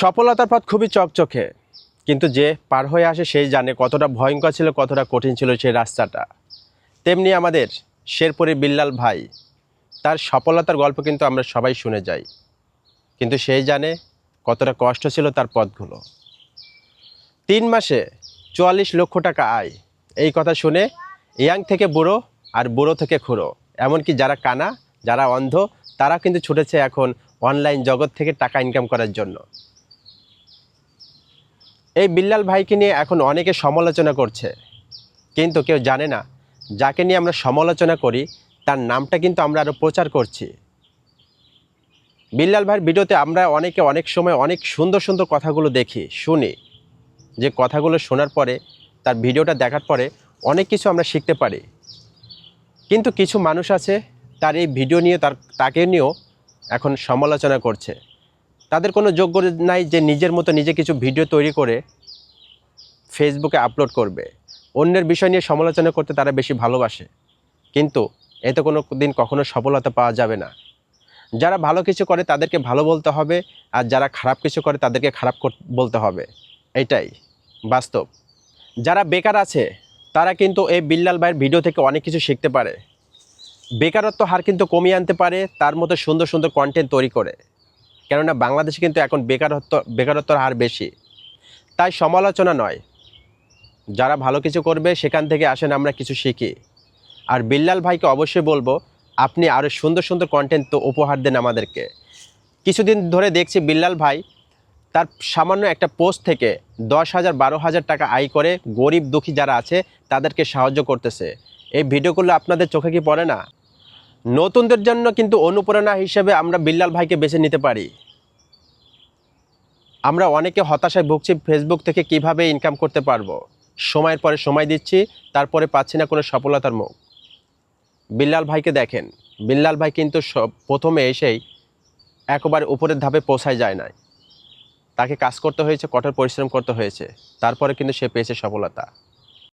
সফলতার পথ খুবই চকচকে, কিন্তু যে পার হয়ে আসে সেই জানে কতটা ভয়ঙ্কর ছিল, কতটা কঠিন ছিল সেই রাস্তাটা। তেমনি আমাদের শেরপুরের বিল্লাল ভাই, তার সফলতার গল্প কিন্তু আমরা সবাই শুনে যাই, কিন্তু সেই জানে কতটা কষ্ট ছিল তার পথগুলো। তিন মাসে চুয়াল্লিশ লক্ষ টাকা আয়, এই কথা শুনে ইয়াং থেকে বুড়ো আর বুড়ো থেকে খুঁড়ো, এমনকি যারা কানা, যারা অন্ধ তারা কিন্তু ছুটেছে এখন অনলাইন জগৎ থেকে টাকা ইনকাম করার জন্য। এই বিল্লাল ভাইকে নিয়ে এখন অনেকে সমালোচনা করছে। কিন্তু কেউ জানে না, যাকে নিয়ে আমরা সমালোচনা করি, তার নামটা কিন্তু আমরা আরও প্রচার করছি। বিল্লাল ভাইয়ের ভিডিওতে আমরা অনেকে অনেক সময় অনেক সুন্দর সুন্দর কথাগুলো দেখি, শুনি। যে কথাগুলো শোনার পরে, তার ভিডিওটা দেখার পরে অনেক কিছু আমরা শিখতে পারি। কিন্তু কিছু মানুষ আছে, তার এই ভিডিও নিয়ে তার, তাকে নিয়েও এখন সমালোচনা করছে। তাদের কোনো যোগ্য নাই যে নিজের মতো নিজে কিছু ভিডিও তৈরি করে ফেসবুকে আপলোড করবে। অন্যের বিষয় নিয়ে সমালোচনা করতে তারা বেশি ভালোবাসে। কিন্তু এতে কোনো দিন কখনো সফলতা পাওয়া যাবে না। যারা ভালো কিছু করে তাদেরকে ভালো বলতে হবে, আর যারা খারাপ কিছু করে তাদেরকে খারাপ বলতে হবে। এটাই বাস্তব। যারা বেকার আছে, তারা কিন্তু এই বিল্লাল ভাইয়ের ভিডিও থেকে অনেক কিছু শিখতে পারে। বেকারত্ব হার কিন্তু কমিয়ে আনতে পারে, তার মতো সুন্দর সুন্দর কন্টেন্ট তৈরি করে। কেননা বাংলাদেশে কিন্তু এখন বেকারত্ব, বেকারত্বর হার বেশি। তাই সমালোচনা নয়। যারা ভালো কিছু করবে, সেখান থেকে আসেন আমরা কিছু শিখি। আর বিল্লাল ভাইকে অবশ্যই বলব, আপনি আরও সুন্দর সুন্দর কন্টেন্ট তো উপহার দেন আমাদেরকে। কিছুদিন ধরে দেখছি বিল্লাল ভাই তার সামান্য একটা পোস্ট থেকে দশ হাজার, বারো হাজার টাকা আয় করে গরিব দুঃখী যারা আছে, তাদেরকে সাহায্য করতেছে। এই ভিডিওগুলো আপনাদের চোখে কি পড়ে না? নতুনদের জন্য কিন্তু অনুপ্রেরণা হিসেবে আমরা বিল্লাল ভাইকে বেছে নিতে পারি। আমরা অনেকে হতাশায় ভুগছি ফেসবুক থেকে কীভাবে ইনকাম করতে পারব। সময়ের পরে সময় দিচ্ছি, তারপরে পাচ্ছি না কোনো সফলতার মুখ। বিল্লাল ভাইকে দেখেন। বিল্লাল ভাই কিন্তু প্রথমে এসেই একবার উপরের ধাপে পৌঁছায় যায় নাই। তাকে কাজ করতে হয়েছে, কঠোর পরিশ্রম করতে হয়েছে। তারপরে কিন্তু সে পেয়েছে সফলতা।